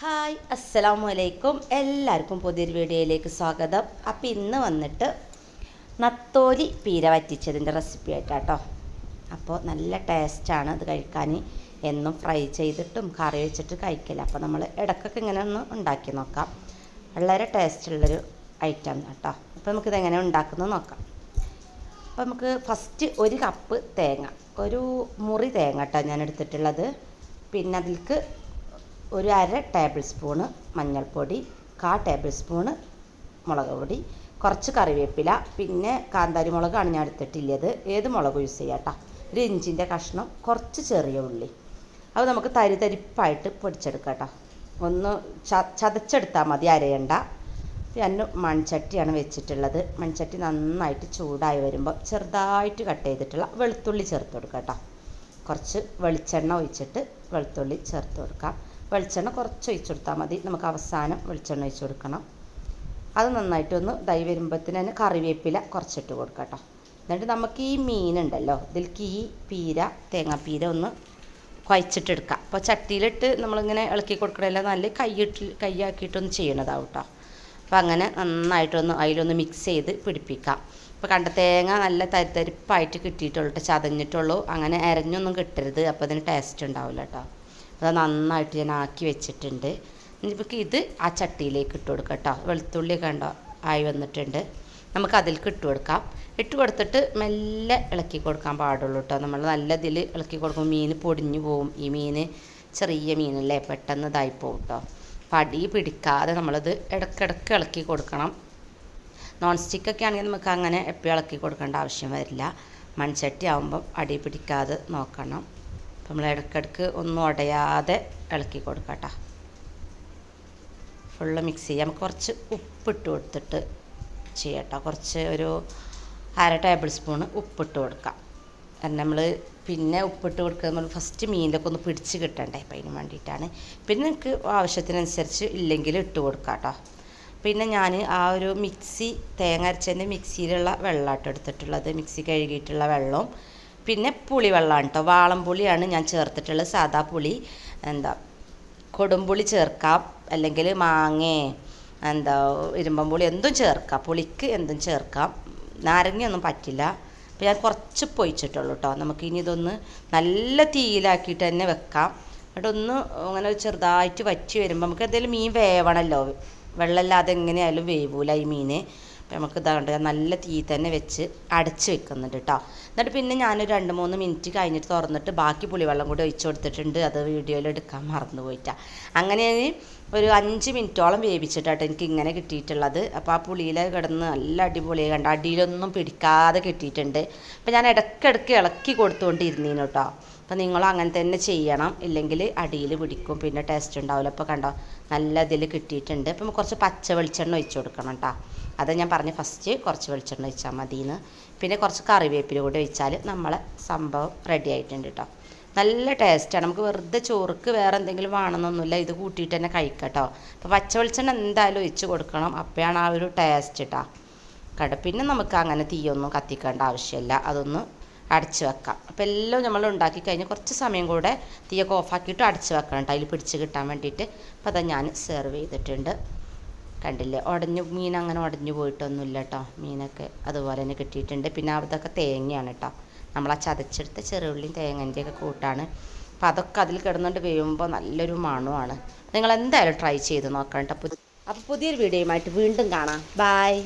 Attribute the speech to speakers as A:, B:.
A: Hi അസ്സലാമു അലൈക്കും എല്ലാവർക്കും പുതിയൊരു വീഡിയോയിലേക്ക് സ്വാഗതം. അപ്പോൾ ഇന്ന് വന്നിട്ട് നത്തോലി പീര വറ്റിച്ചതിന്റെ റെസിപ്പി ആയിട്ടാട്ടോ. അപ്പോൾ നല്ല ടേസ്റ്റാണ് അത് കഴിക്കാൻ. എന്നും ഫ്രൈ ചെയ്തിട്ടും കറി വെച്ചിട്ട് കഴിക്കില്ല അപ്പോൾ നമ്മൾ ഇടക്കൊക്കെ ഇങ്ങനെ ഒന്ന് ഉണ്ടാക്കി നോക്കാം. വളരെ ടേസ്റ്റുള്ളൊരു ഐറ്റം കേട്ടോ അപ്പോൾ നമുക്കിത് എങ്ങനെ ഉണ്ടാക്കുന്നത് നോക്കാം. അപ്പോൾ നമുക്ക് ഫസ്റ്റ് ഒരു കപ്പ് തേങ്ങ. ഒരു മുറി തേങ്ങ കേട്ടോ ഞാൻ എടുത്തിട്ടുള്ളത്. പിന്നെ അതിലേക്ക് ഒരു അര ടേബിൾ സ്പൂണ് മഞ്ഞൾപ്പൊടി കാ ടേബിൾ സ്പൂണ് മുളക് പൊടി കുറച്ച് കറിവേപ്പില പിന്നെ കാന്താരി മുളകാണ് ഞാൻ എടുത്തിട്ടുള്ളത് ഏത് മുളക് യൂസ് ചെയ്യാം ഒരു ഇഞ്ചിന്റെ കഷ്ണം കുറച്ച് ചെറിയ ഉള്ളി. അത് നമുക്ക് തരി തരിപ്പായിട്ട് പൊടിച്ചെടുക്കാം ഒന്ന് ച ചതച്ചെടുത്താൽ മതി അരയണ്ട. ഞാൻ മൺചട്ടിയാണ് വെച്ചിട്ടുള്ളത്. മൺചട്ടി നന്നായിട്ട് ചൂടായി വരുമ്പോൾ ചെറുതായിട്ട് കട്ട് ചെയ്തിട്ടുള്ള വെളുത്തുള്ളി ചേർത്ത് കൊടുക്കാം കേട്ടോ കുറച്ച് വെളിച്ചെണ്ണ ഒഴിച്ചിട്ട് വെളുത്തുള്ളി ചേർത്ത് കൊടുക്കാം. വെളിച്ചെണ്ണ കുറച്ച് ഒഴിച്ചു കൊടുത്താൽ മതി. നമുക്ക് അവസാനം വെളിച്ചെണ്ണ ഒഴിച്ചു കൊടുക്കണം. അത് നന്നായിട്ടൊന്ന് ഇതായി വരുമ്പോഴത്തേന് കറിവേപ്പില കുറച്ചിട്ട് കൊടുക്കാം കേട്ടോ. എന്നിട്ട് നമുക്ക് ഈ മീനുണ്ടല്ലോ ഇതിലേക്ക് ഈ പീര തേങ്ങാപ്പീര ഒന്ന് കുഴച്ചിട്ടെടുക്കാം അപ്പോൾ ചട്ടിയിലിട്ട് നമ്മളിങ്ങനെ ഇളക്കി കൊടുക്കണമല്ലോ നല്ല കൈയിട്ട് കൈയാക്കിയിട്ടൊന്ന് ചെയ്യണതാവും കേട്ടോ. അപ്പോൾ അങ്ങനെ നന്നായിട്ടൊന്ന് അതിലൊന്ന് മിക്സ് ചെയ്ത് പിടിപ്പിക്കാം. ഇപ്പോൾ കണ്ട തേങ്ങ നല്ല തരിത്തരിപ്പായിട്ട് കിട്ടിയിട്ടുള്ളൂ കേട്ടോ. ചതഞ്ഞിട്ടുള്ളൂ. അങ്ങനെ അരഞ്ഞൊന്നും കിട്ടരുത്. അപ്പോൾ അതിന് ടേസ്റ്റ് ഉണ്ടാവില്ല കേട്ടോ. അത് നന്നായിട്ട് ഞാൻ ആക്കി വെച്ചിട്ടുണ്ട്. ഇനിയിപ്പോൾ ഇത് ആ ചട്ടിയിലേക്ക് ഇട്ട് കൊടുക്കാം കേട്ടോ. വെളുത്തുള്ളി കണ്ടോ? ആയി വന്നിട്ടുണ്ട്. നമുക്ക് അതിലേക്ക് ഇട്ട് കൊടുക്കാം. ഇട്ട് കൊടുത്തിട്ട് മെല്ലെ ഇളക്കി കൊടുക്കാൻ പാടുള്ളൂ കേട്ടോ. നമ്മൾ നല്ല ഇതിൽ ഇളക്കി കൊടുക്കുമ്പോൾ മീൻ പൊടിഞ്ഞു പോവും. ഈ മീൻ ചെറിയ മീനല്ലേ പെട്ടെന്ന് ഇതായി പോകും കേട്ടോ. അപ്പം അടി പിടിക്കാതെ നമ്മളത് ഇടക്കിടക്ക് ഇളക്കി കൊടുക്കണം. നോൺ സ്റ്റിക്കൊക്കെ ആണെങ്കിൽ നമുക്ക് അങ്ങനെ എപ്പോഴും ഇളക്കി കൊടുക്കേണ്ട ആവശ്യം വരില്ല. മൺചട്ടി ആകുമ്പം അടി പിടിക്കാതെ നോക്കണം. നമ്മൾ ഇടയ്ക്കിടയ്ക്ക് ഒന്നും ഉടയാതെ ഇളക്കി കൊടുക്കട്ടോ ഫുള്ള് മിക്സ് ചെയ്യാം. കുറച്ച് ഉപ്പിട്ട് കൊടുത്തിട്ട് ചെയ്യട്ടോ കുറച്ച് ഒരു അര ടേബിൾ സ്പൂണ് ഉപ്പിട്ട് കൊടുക്കാം. കാരണം നമ്മൾ പിന്നെ ഉപ്പിട്ട് കൊടുക്കുക നമ്മൾ ഫസ്റ്റ് മീനിലൊക്കെ ഒന്ന് പിടിച്ച് കിട്ടണ്ടേ അപ്പം അതിന് വേണ്ടിയിട്ടാണ്. പിന്നെ നിങ്ങൾക്ക് ആവശ്യത്തിനനുസരിച്ച് ഇല്ലെങ്കിൽ ഇട്ട് കൊടുക്കാം കേട്ടോ. പിന്നെ ഞാൻ ആ ഒരു മിക്സി തേങ്ങ അരച്ചതിന്റെ മിക്സിയിലുള്ള വെള്ളമാട്ടോ എടുത്തിട്ടുള്ളത്. മിക്സി കഴുകിയിട്ടുള്ള വെള്ളവും പിന്നെ പുളി വെള്ളമാണ് കേട്ടോ വാളം പുളിയാണ് ഞാൻ ചേർത്തിട്ടുള്ളത്. സാദാ പുളി. എന്താ കൊടുമ്പുളി ചേർക്കാം. അല്ലെങ്കിൽ മാങ്ങേ എന്താ ഇരുമ്പമ്പുളി എന്തും ചേർക്കാം. പുളിക്ക് എന്തും ചേർക്കാം. നാരങ്ങയൊന്നും പറ്റില്ല. അപ്പോൾ ഞാൻ കുറച്ച് പൊയിച്ചിട്ടുള്ളൂ കേട്ടോ നമുക്ക് ഇനി ഇതൊന്ന് നല്ല തീയിലാക്കിയിട്ട് തന്നെ വെക്കാം. എന്നിട്ട് ഒന്ന് അങ്ങനെ ചെറുതായിട്ട് വറ്റി വരുമ്പോൾ നമുക്ക് എന്തെങ്കിലും മീൻ വേവണമല്ലോ വെള്ളമില്ലാതെ എങ്ങനെയായാലും വേവൂല ഈ മീൻ നമുക്ക് ഇതാണ്ട് നല്ല തീ തന്നെ വെച്ച് അടച്ച് വെക്കുന്നുണ്ട് കേട്ടോ എന്നിട്ട് പിന്നെ ഞാനൊരു രണ്ട് മൂന്ന് മിനിറ്റ് കഴിഞ്ഞിട്ട് തുറന്നിട്ട് ബാക്കി പുളിവെള്ളം കൂടി ഒഴിച്ചു കൊടുത്തിട്ടുണ്ട്. അത് വീഡിയോയിൽ എടുക്കാൻ മറന്നു പോയിട്ടാ. അങ്ങനെ ഒരു അഞ്ച് മിനിറ്റോളം വേവിച്ചിട്ടാട്ടോ എനിക്ക് ഇങ്ങനെ കിട്ടിയിട്ടുള്ളത്. അപ്പോൾ ആ പുളിയിൽ കിടന്ന് നല്ല അടിപൊളിയായി കണ്ട. അടിയിലൊന്നും പിടിക്കാതെ കിട്ടിയിട്ടുണ്ട്. അപ്പോൾ ഞാൻ ഇടയ്ക്കിടയ്ക്ക് ഇളക്കി കൊടുത്തുകൊണ്ടിരുന്നീന് കേട്ടോ അപ്പോൾ നിങ്ങൾ അങ്ങനെ തന്നെ ചെയ്യണം. ഇല്ലെങ്കിൽ അടിയിൽ പിടിക്കും. പിന്നെ ടേസ്റ്റ് ഉണ്ടാവില്ല. അപ്പോൾ കണ്ടോ നല്ല ഇതിൽ കിട്ടിയിട്ടുണ്ട്. അപ്പം കുറച്ച് പച്ച വെളിച്ചെണ്ണ ഒഴിച്ചു കൊടുക്കണം കേട്ടോ അത് ഞാൻ പറഞ്ഞ ഫസ്റ്റ് കുറച്ച് വെളിച്ചെണ്ണ ഒഴിച്ചാൽ മതിയെന്ന് പിന്നെ കുറച്ച് കറിവേപ്പില കൂടി ഒഴിച്ചാൽ നമ്മളെ സംഭവം റെഡി ആയിട്ടുണ്ട് കേട്ടോ നല്ല ടേസ്റ്റാണ് നമുക്ക് വെറുതെ ചോറുക്ക് വേറെ എന്തെങ്കിലും വേണമെന്നൊന്നുമില്ല. ഇത് കൂട്ടിയിട്ട് തന്നെ കഴിക്കാം കേട്ടോ അപ്പോൾ പച്ച വെളിച്ചെണ്ണ എന്തായാലും ഒഴിച്ച് കൊടുക്കണം. അപ്പോഴാണ് ആ ഒരു ടേസ്റ്റ് കേട്ടോ കട പിന്നെ നമുക്ക് അങ്ങനെ തീയൊന്നും കത്തിക്കേണ്ട ആവശ്യമില്ല. അതൊന്ന് അടച്ച് വെക്കാം. അപ്പോൾ എല്ലാം നമ്മൾ ഉണ്ടാക്കി കഴിഞ്ഞ് കുറച്ച് സമയം കൂടെ തീയൊക്കെ ഓഫാക്കിയിട്ട് അടച്ച് വെക്കണം കേട്ടോ അതിൽ പിടിച്ച് കിട്ടാൻ വേണ്ടിയിട്ട്. അപ്പോൾ അതാ ഞാൻ സെർവ് ചെയ്തിട്ടുണ്ട്. കണ്ടില്ലേ? ഉടഞ്ഞു മീൻ അങ്ങനെ ഉടഞ്ഞു പോയിട്ടൊന്നുമില്ല കേട്ടോ മീനൊക്കെ അതുപോലെ തന്നെ കിട്ടിയിട്ടുണ്ട്. പിന്നെ അതൊക്കെ തേങ്ങയാണ് കേട്ടോ നമ്മൾ ആ ചതച്ചെടുത്ത ചെറുള്ളിയും തേങ്ങന്റെയൊക്കെ കൂട്ടാണ്. അപ്പോൾ അതൊക്കെ അതിൽ കിടന്നുകൊണ്ട് വേവുമ്പോൾ നല്ലൊരു മണമാണ് നിങ്ങൾ എന്തായാലും ട്രൈ ചെയ്ത് നോക്കണം കേട്ടോ അപ്പോൾ പുതിയൊരു വീഡിയോയുമായിട്ട് വീണ്ടും കാണാം. ബായ്